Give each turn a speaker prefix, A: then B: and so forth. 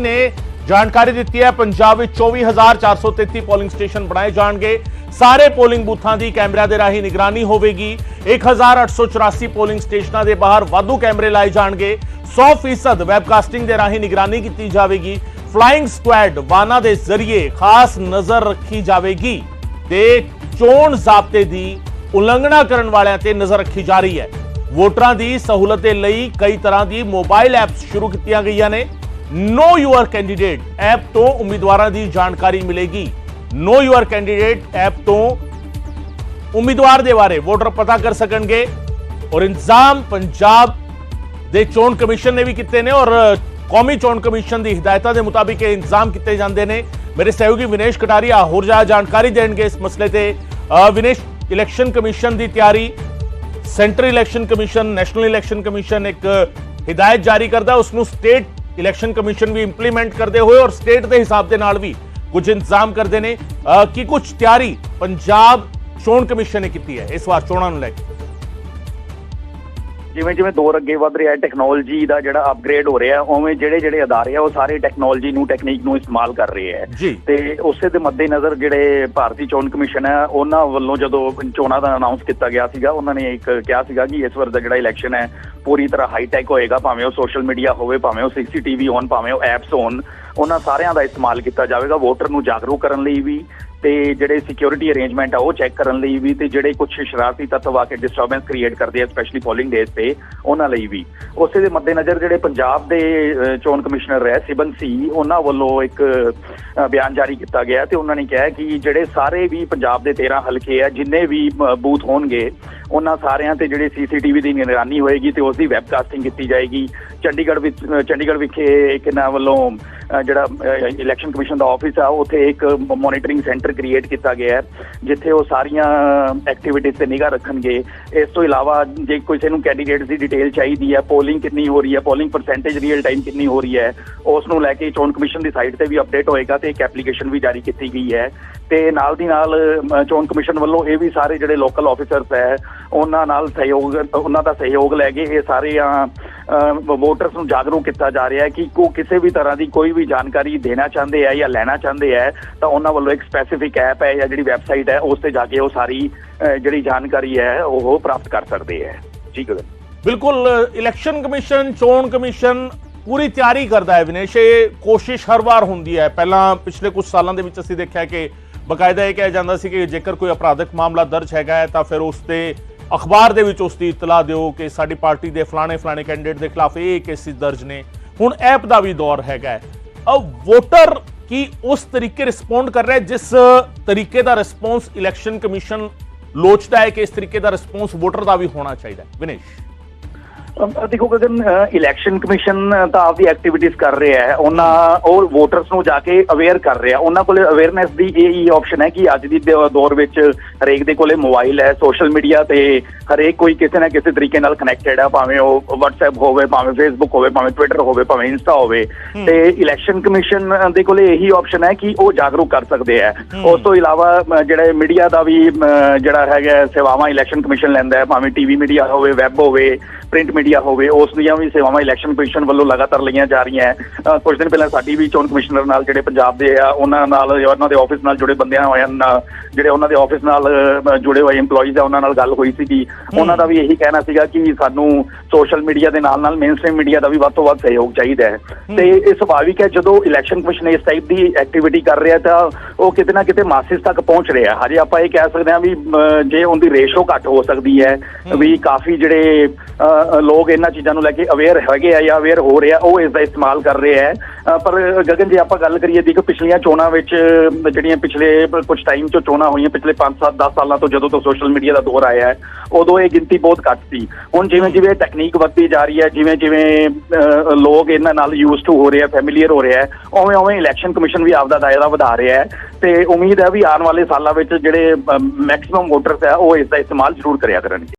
A: ਨੇ ਜਾਣਕਾਰੀ ਦਿੱਤੀ ਹੈ, ਪੰਜਾਬ ਵਿੱਚ 24433 ਪੋਲਿੰਗ ਸਟੇਸ਼ਨ ਬਣਾਏ ਜਾਣਗੇ। ਸਾਰੇ ਪੋਲਿੰਗ ਬੂਥਾਂ ਦੀ ਕੈਮਰਿਆਂ ਦੇ ਰਾਹੀਂ ਨਿਗਰਾਨੀ ਹੋਵੇਗੀ। 1884 ਪੋਲਿੰਗ ਸਟੇਸ਼ਨਾਂ ਦੇ ਬਾਹਰ ਵਾਧੂ ਕੈਮਰੇ ਲਾਏ ਜਾਣਗੇ। 100% ਵੈਬਕਾਸਟਿੰਗ ਦੇ ਰਾਹੀਂ ਨਿਗਰਾਨੀ ਕੀਤੀ ਜਾਵੇਗੀ। ਫਲਾਈਂਗ ਸਕੁਐਡ ਵਾਹਨਾਂ ਦੇ ਜ਼ਰੀਏ ਖਾਸ ਨਜ਼ਰ ਰੱਖੀ ਜਾਵੇਗੀ ਤੇ ਚੋਣ ਜ਼ਾਬਤੇ ਦੀ ਉਲੰਘਣਾ ਕਰਨ ਵਾਲਿਆਂ ਤੇ ਨਜ਼ਰ ਰੱਖੀ ਜਾ ਰਹੀ ਹੈ। ਵੋਟਰਾਂ ਦੀ ਸਹੂਲਤ ਦੇ ਲਈ ਕਈ ਤਰ੍ਹਾਂ ਦੀ ਮੋਬਾਈਲ ਐਪਸ ਸ਼ੁਰੂ ਕੀਤੀਆਂ ਗਈਆਂ ਨੇ। ਨੋ ਯੂਅਰ ਕੈਂਡੀਡੇਟ ਐਪ ਤੋਂ ਉਮੀਦਵਾਰਾਂ ਦੀ ਜਾਣਕਾਰੀ ਮਿਲੇਗੀ। ਨੋ ਯੂਅਰ ਕੈਂਡੀਡੇਟ ਐਪ ਤੋਂ ਉਮੀਦਵਾਰ ਦੇ ਬਾਰੇ ਵੋਟਰ ਪਤਾ ਕਰ ਸਕਣਗੇ। ਔਰ ਇੰਤਜ਼ਾਮ ਪੰਜਾਬ ਦੇ ਚੋਣ ਕਮਿਸ਼ਨ ਨੇ ਵੀ ਕੀਤੇ ਨੇ ਔਰ ਕੌਮੀ ਚੋਣ ਕਮਿਸ਼ਨ ਦੀ ਹਦਾਇਤਾਂ ਦੇ ਮੁਤਾਬਿਕ ਇਹ ਇੰਤਜ਼ਾਮ ਕੀਤੇ ਜਾਂਦੇ ਨੇ। ਮੇਰੇ ਸਹਿਯੋਗੀ ਵਿਨੇਸ਼ ਕਟਾਰੀਆ ਹੋਰ ਜ਼ਿਆਦਾ ਜਾਣਕਾਰੀ ਦੇਣਗੇ ਇਸ ਮਸਲੇ ਤੇ। ਵਿਨੇਸ਼ ਇਲੈਕਸ਼ਨ ਕਮਿਸ਼ਨ ਦੀ ਤਿਆਰੀ। Centre election commission national election commission ਇੱਕ ਹਦਾਇਤ ਜਾਰੀ ਕਰਦਾ। ਉਸ ਨੂੰ ਸਟੇਟ ਇਲੈਕਸ਼ਨ ਕਮਿਸ਼ਨ ਵੀ ਇੰਪਲੀਮੈਂਟ ਕਰਦੇ ਹੋਏ ਔਰ ਸਟੇਟ ਦੇ ਹਿਸਾਬ ਦੇ ਨਾਲ ਵੀ ਕੁਝ ਇੰਤਜ਼ਾਮ ਕਰਦੇ ਨੇ ਕੀ ਕੁਝ ਤਿਆਰੀ ਪੰਜਾਬ ਚੋਣ ਕਮਿਸ਼ਨ ਨੇ ਕੀਤੀ ਹੈ? ਇਸ ਵਾਰ ਚੋਣਾਂ ਨੂੰ ਲੈ ਕੇ।
B: ਜਿਵੇਂ ਜਿਵੇਂ ਦੌਰ ਅੱਗੇ ਵੱਧ ਰਿਹਾ ਹੈ ਟੈਕਨੋਲੋਜੀ ਦਾ ਜਿਹੜਾ ਅਪਗ੍ਰੇਡ ਹੋ ਰਿਹਾ ਹੈ, ਉਵੇਂ ਜਿਹੜੇ ਜਿਹੜੇ ਅਦਾਰੇ ਆ ਉਹ ਸਾਰੇ ਟੈਕਨੋਲੋਜੀ ਨੂੰ ਟੈਕਨੀਕ ਨੂੰ ਇਸਤੇਮਾਲ ਕਰ ਰਹੇ ਹੈ। ਤੇ ਉਸੇ ਦੇ ਮੱਦੇਨਜ਼ਰ ਜਿਹੜੇ ਭਾਰਤੀ ਚੋਣ ਕਮਿਸ਼ਨ ਹੈ ਉਹਨਾਂ ਵੱਲੋਂ ਜਦੋਂ ਚੋਣਾਂ ਦਾ ਅਨਾਉਂਸ ਕੀਤਾ ਗਿਆ ਸੀਗਾ ਉਹਨਾਂ ਨੇ ਇੱਕ ਕਿਹਾ ਸੀਗਾ ਕਿ ਇਸ ਵਾਰ ਦਾ ਜਿਹੜਾ ਇਲੈਕਸ਼ਨ ਹੈ ਪੂਰੀ ਤਰ੍ਹਾਂ ਹਾਈਟੈਕ ਹੋਏਗਾ, ਭਾਵੇਂ ਉਹ ਸੋਸ਼ਲ ਮੀਡੀਆ ਹੋਵੇ, ਭਾਵੇਂ ਉਹ ਸੀਸੀਟੀਵੀ ਹੋਣ, ਭਾਵੇਂ ਉਹ ਐਪਸ ਹੋਣ, ਉਹਨਾਂ ਸਾਰਿਆਂ ਦਾ ਇਸਤੇਮਾਲ ਕੀਤਾ ਜਾਵੇਗਾ ਵੋਟਰ ਨੂੰ ਜਾਗਰੂਕ ਕਰਨ ਲਈ ਵੀ ਤੇ ਜਿਹੜੇ ਸਿਕਿਉਰਿਟੀ ਅਰੇਂਜਮੈਂਟ ਆ ਉਹ ਚੈੱਕ ਕਰਨ ਲਈ ਵੀ ਤੇ ਜਿਹੜੇ ਕੁਝ ਸ਼ਰਾਰਤੀ ਤੱਤਵ ਆ ਕੇ ਡਿਸਟਰਬੈਂਸ ਕ੍ਰੀਏਟ ਕਰਦੇ ਆ ਸਪੈਸ਼ਲੀ ਪੋਲਿੰਗ ਡੇਜ਼ ਤੇ, ਉਹਨਾਂ ਲਈ ਵੀ। ਉਸੇ ਦੇ ਮੱਦੇਨਜ਼ਰ ਜਿਹੜੇ ਪੰਜਾਬ ਦੇ ਚੋਣ ਕਮਿਸ਼ਨਰ ਰਹਿ, ਸਿਬਨ ਸੀ, ਉਹਨਾਂ ਵੱਲੋਂ ਇੱਕ ਬਿਆਨ ਜਾਰੀ ਕੀਤਾ ਗਿਆ ਤੇ ਉਹਨਾਂ ਨੇ ਕਿਹਾ ਕਿ ਜਿਹੜੇ ਸਾਰੇ ਵੀ ਪੰਜਾਬ ਦੇ 13 ਹਲਕੇ ਆ, ਜਿੰਨੇ ਵੀ ਬੂਥ ਹੋਣਗੇ, ਉਹਨਾਂ ਸਾਰਿਆਂ ਤੇ ਜਿਹੜੇ ਸੀਸੀਟੀਵੀ ਦੀ ਨਿਗਰਾਨੀ ਹੋਏਗੀ ਤੇ ਉਸ ਦੀ ਵੈਬਕਾਸਟਿੰਗ ਕੀਤੀ ਜਾਏਗੀ। ਚੰਡੀਗੜ੍ਹ ਵਿੱਚ ਚੰਡੀਗੜ੍ਹ ਵਿਖੇ ਇੱਕ ਇਹਨਾਂ ਵੱਲੋਂ ਜਿਹੜਾ ਇਲੈਕਸ਼ਨ ਕਮਿਸ਼ਨ ਦਾ ਆਫਿਸ ਆ, ਉੱਥੇ ਇੱਕ ਮੋਨੀਟਰਿੰਗ ਸੈਂਟਰ ਕ੍ਰੀਏਟ ਕੀਤਾ ਗਿਆ ਹੈ, ਜਿੱਥੇ ਉਹ ਸਾਰੀਆਂ ਐਕਟੀਵਿਟੀਜ਼ ਤੇ ਨਿਗਾਹ ਰੱਖਣਗੇ। ਇਸ ਤੋਂ ਇਲਾਵਾ ਜੇ ਕਿਸੇ ਨੂੰ ਕੈਂਡੀਡੇਟਸ ਦੀ ਡਿਟੇਲ ਚਾਹੀਦੀ ਹੈ ਪੋਲਿੰਗ ਕਿੰਨੀ ਹੋ ਰਹੀ ਹੈ ਪੋਲਿੰਗ ਪਰਸੈਂਟੇਜ ਰੀਅਲ ਟਾਈਮ ਕਿੰਨੀ ਹੋ ਰਹੀ ਹੈ, ਉਸ ਨੂੰ ਲੈ ਕੇ ਚੋਣ ਕਮਿਸ਼ਨ ਦੀ ਸਾਈਟ ਤੇ ਵੀ ਅਪਡੇਟ ਹੋਏਗਾ ਤੇ ਇੱਕ ਐਪਲੀਕੇਸ਼ਨ ਵੀ ਜਾਰੀ ਕੀਤੀ ਗਈ ਹੈ। ਤੇ ਨਾਲ ਦੀ ਨਾਲ ਚੋਣ ਕਮਿਸ਼ਨ ਵੱਲੋਂ ਇਹ ਵੀ ਸਾਰੇ ਜਿਹੜੇ ਲੋਕਲ ਆਫੀਸਰਸ ਹੈ, ਉਹਨਾਂ ਨਾਲ ਸਹਿਯੋਗ, ਉਹਨਾਂ ਦਾ ਸਹਿਯੋਗ ਲੈ ਕੇ ਇਹ ਸਾਰੇ ਵੋਟਰਸ ਨੂੰ ਜਾਗਰੂਕ ਕੀਤਾ ਜਾ ਰਿਹਾ ਹੈ ਕਿ ਕੋ ਕਿਸੇ ਵੀ ਤਰ੍ਹਾਂ ਦੀ ਕੋਈ ਵੀ ਜਾਣਕਾਰੀ ਦੇਣਾ ਚਾਹੁੰਦੇ ਹੈ ਜਾਂ ਲੈਣਾ ਚਾਹੁੰਦੇ ਹੈ ਤਾਂ ਉਹਨਾਂ ਵੱਲੋਂ ਇੱਕ ਸਪੈਸੀਫਿਕ ਐਪ ਹੈ ਜਾਂ ਜਿਹੜੀ ਵੈਬਸਾਈਟ ਹੈ, ਉਸ ਤੇ ਜਾ ਕੇ ਉਹ ਸਾਰੀ ਜਿਹੜੀ ਜਾਣਕਾਰੀ ਹੈ, ਉਹ ਪ੍ਰਾਪਤ ਕਰ ਸਕਦੇ ਹੈ ਜੀ, ਗਗਨ।
A: ਬਿਲਕੁਲ ਇਲੈਕਸ਼ਨ ਕਮਿਸ਼ਨ ਚੋਣ ਕਮਿਸ਼ਨ ਪੂਰੀ ਤਿਆਰੀ ਕਰਦਾ ਹੈ ਵਿਨੇਸ਼। ਇਹ ਕੋਸ਼ਿਸ਼ ਹਰ ਵਾਰ ਹੁੰਦੀ ਹੈ। ਪਹਿਲਾਂ ਪਿਛਲੇ ਕੁਝ ਸਾਲਾਂ ਦੇ ਵਿੱਚ ਅਸੀਂ ਦੇਖਿਆ ਕਿ ਬਕਾਇਦਾ ਇਹ ਕਿਹਾ ਜਾਂਦਾ ਸੀ ਕਿ ਜੇਕਰ ਕੋਈ ਅਪਰਾਧਿਕ ਮਾਮਲਾ ਦਰਜ ਹੈਗਾ ਹੈ, ਤਾਂ ਫਿਰ ਉਸ ਤੇ ਅਖਬਾਰ ਦੇ ਵਿੱਚ ਉਸ ਦੀ ਇਤਲਾਹ ਦਿਓ ਕਿ ਸਾਡੀ ਪਾਰਟੀ ਦੇ ਫਲਾਣੇ ਫਲਾਣੇ ਕੈਂਡੀਡੇਟ ਦੇ ਖਿਲਾਫ ਇਹ ਕੇਸਿਸ ਦਰਜ ਨੇ। ਹੁਣ ਐਪ ਦਾ ਵੀ ਦੌਰ ਹੈਗਾ ਅਬ ਵੋਟਰ ਕੀ ਉਸ ਤਰੀਕੇ ਰਿਸਪੌਂਡ ਕਰ ਰਿਹਾ ਜਿਸ ਤਰੀਕੇ ਦਾ ਰਿਸਪੌਂਸ ਇਲੈਕਸ਼ਨ ਕਮਿਸ਼ਨ ਲੋਚਦਾ ਹੈ ਕਿ ਇਸ ਤਰੀਕੇ ਦਾ ਰਿਸਪੌਂਸ ਵੋਟਰ ਦਾ ਵੀ ਹੋਣਾ ਚਾਹੀਦਾ ਵਿਨੇਸ਼।
B: ਦੇਖੋ ਗਗਨ ਇਲੈਕਸ਼ਨ ਕਮਿਸ਼ਨ ਤਾਂ ਆਪਦੀ ਐਕਟੀਵਿਟੀਜ਼ ਕਰ ਰਿਹਾ ਹੈ। ਉਹਨਾਂ ਉਹ ਵੋਟਰਸ ਨੂੰ ਜਾ ਕੇ ਅਵੇਅਰ ਕਰ ਰਿਹਾ। ਉਹਨਾਂ ਕੋਲੇ ਅਵੇਅਰਨੈਸ ਦੀ ਇਹ ਹੀ ਆਪਸ਼ਨ ਹੈ ਕਿ ਅੱਜ ਦੀ ਦੌਰ ਵਿੱਚ ਹਰੇਕ ਦੇ ਕੋਲੇ ਮੋਬਾਈਲ ਹੈ ਸੋਸ਼ਲ ਮੀਡੀਆ ਤੇ ਹਰੇਕ ਕੋਈ ਕਿਸੇ ਨਾ ਕਿਸੇ ਤਰੀਕੇ ਨਾਲ ਕਨੈਕਟਡ ਹੈ। ਭਾਵੇਂ ਉਹ WhatsApp ਹੋਵੇ ਭਾਵੇਂ Facebook ਹੋਵੇ ਭਾਵੇਂ Twitter ਹੋਵੇ ਭਾਵੇਂ Insta ਹੋਵੇ। ਤੇ ਇਲੈਕਸ਼ਨ ਕਮਿਸ਼ਨ ਦੇ ਕੋਲੇ ਇਹੀ ਆਪਸ਼ਨ ਹੈ ਕਿ ਉਹ ਜਾਗਰੂਕ ਕਰ ਸਕਦੇ ਹੈ। ਉਸ ਤੋਂ ਇਲਾਵਾ ਜਿਹੜੇ ਮੀਡੀਆ ਦਾ ਵੀ ਜਿਹੜਾ ਹੈਗਾ ਸੇਵਾਵਾਂ ਇਲੈਕਸ਼ਨ ਕਮਿਸ਼ਨ ਲੈਂਦਾ ਹੈ। ਭਾਵੇਂ ਟੀਵੀ ਮੀਡੀਆ ਹੋਵੇ ਵੈਬ ਹੋਵੇ ਪ੍ਰਿੰਟ ਮੀਡੀਆ ਹੋਵੇ ਉਸ ਦੀਆਂ ਵੀ ਸੇਵਾਵਾਂ ਇਲੈਕਸ਼ਨ ਕਮਿਸ਼ਨ ਵੱਲੋਂ ਲਗਾਤਾਰ ਲਈਆਂ ਜਾ ਰਹੀਆਂ ਹੈ। ਕੁਝ ਦਿਨ ਪਹਿਲਾਂ ਸਾਡੀ ਵੀ ਚੋਣ ਕਮਿਸ਼ਨਰ ਨਾਲ ਜਿਹੜੇ ਪੰਜਾਬ ਦੇ ਆ ਉਹਨਾਂ ਨਾਲ ਉਹਨਾਂ ਦੇ ਆਫਿਸ ਨਾਲ ਜੁੜੇ ਬੰਦਿਆਂ ਹੋਏ ਹਨ ਜਿਹੜੇ ਉਹਨਾਂ ਦੇ ਆਫਿਸ ਨਾਲ ਜੁੜੇ ਹੋਏ EMPLOYEES ਆ ਉਹਨਾਂ ਨਾਲ ਗੱਲ ਹੋਈ ਸੀਗੀ। ਉਹਨਾਂ ਦਾ ਵੀ ਇਹੀ ਕਹਿਣਾ ਸੀਗਾ ਕਿ ਸਾਨੂੰ ਸੋਸ਼ਲ ਮੀਡੀਆ ਦੇ ਨਾਲ ਨਾਲ ਮੇਨਸਟ੍ਰੀਮ ਮੀਡੀਆ ਦਾ ਵੀ ਵੱਧ ਤੋਂ ਵੱਧ ਸਹਿਯੋਗ ਚਾਹੀਦਾ ਹੈ। ਤੇ ਇਹ ਸੁਭਾਵਿਕ ਹੈ ਜਦੋਂ ਇਲੈਕਸ਼ਨ ਕਮਿਸ਼ਨ ਇਸ ਟਾਈਪ ਦੀ ਐਕਟੀਵਿਟੀ ਕਰ ਰਿਹਾ ਤਾਂ ਉਹ ਕਿਤੇ ਨਾ ਕਿਤੇ ਮਾਸਿਸ ਤੱਕ ਪਹੁੰਚ ਰਿਹਾ ਹਜੇ ਆਪਾਂ ਇਹ ਕਹਿ ਸਕਦੇ ਹਾਂ ਵੀ ਜੇ ਉਹਦੀ ਰੇਸ਼ੋ ਘੱਟ ਹੋ ਸਕਦੀ ਹੈ ਵੀ ਕਾਫੀ ਜਿਹੜੇ ਲੋਕ ਇਹਨਾਂ ਚੀਜ਼ਾਂ ਨੂੰ ਲੈ ਕੇ ਅਵੇਅਰ ਹੈਗੇ ਆ ਜਾਂ ਅਵੇਅਰ ਹੋ ਰਹੇ ਆ, ਉਹ ਇਸ ਦਾ ਇਸਤੇਮਾਲ ਕਰ ਰਹੇ ਆ। ਪਰ ਗਗਨ, ਜੀ ਆਪਾਂ ਗੱਲ ਕਰੀਏ ਦੇਖੋ ਪਿਛਲੀਆਂ ਚੋਣਾਂ ਵਿੱਚ, ਜਿਹੜੀਆਂ ਪਿਛਲੇ ਕੁਝ ਟਾਈਮ ਤੋਂ ਚੋਣਾਂ ਹੋਈਆਂ, ਪਿਛਲੇ 5-7 10 ਸਾਲਾਂ ਤੋਂ ਜਦੋਂ ਤੋਂ ਸੋਸ਼ਲ ਮੀਡੀਆ ਦਾ ਦੌਰ ਆਇਆ ਹੈ, ਉਦੋਂ ਇਹ ਗਿਣਤੀ ਬਹੁਤ ਘੱਟ ਸੀ। ਹੁਣ ਜਿਵੇਂ ਜਿਵੇਂ ਟੈਕਨੀਕ ਵੱਧਦੀ ਜਾ ਰਹੀ ਹੈ, ਜਿਵੇਂ ਜਿਵੇਂ ਲੋਕ ਇਹਨਾਂ ਨਾਲ ਯੂਜ਼ਡ ਟੂ ਹੋ ਰਹੇ ਆ ਫੈਮਿਲੀਅਰ ਹੋ ਰਹੇ ਆ, ਉਵੇਂ ਉਵੇਂ ਇਲੈਕਸ਼ਨ ਕਮਿਸ਼ਨ ਵੀ ਆਪਦਾ ਦਾਇਰਾ ਵਧਾ ਰਿਹਾ ਹੈ। ਤੇ ਉਮੀਦ ਹੈ ਵੀ ਆਉਣ ਵਾਲੇ ਸਾਲਾਂ ਵਿੱਚ ਜਿਹੜੇ ਮੈਕਸਿਮਮ ਵੋਟਰਸ ਹੈ ਉਹ ਇਸ ਦਾ ਇਸਤੇਮਾਲ ਜ਼ਰੂਰ ਕਰਿਆ ਕਰਨਗੇ।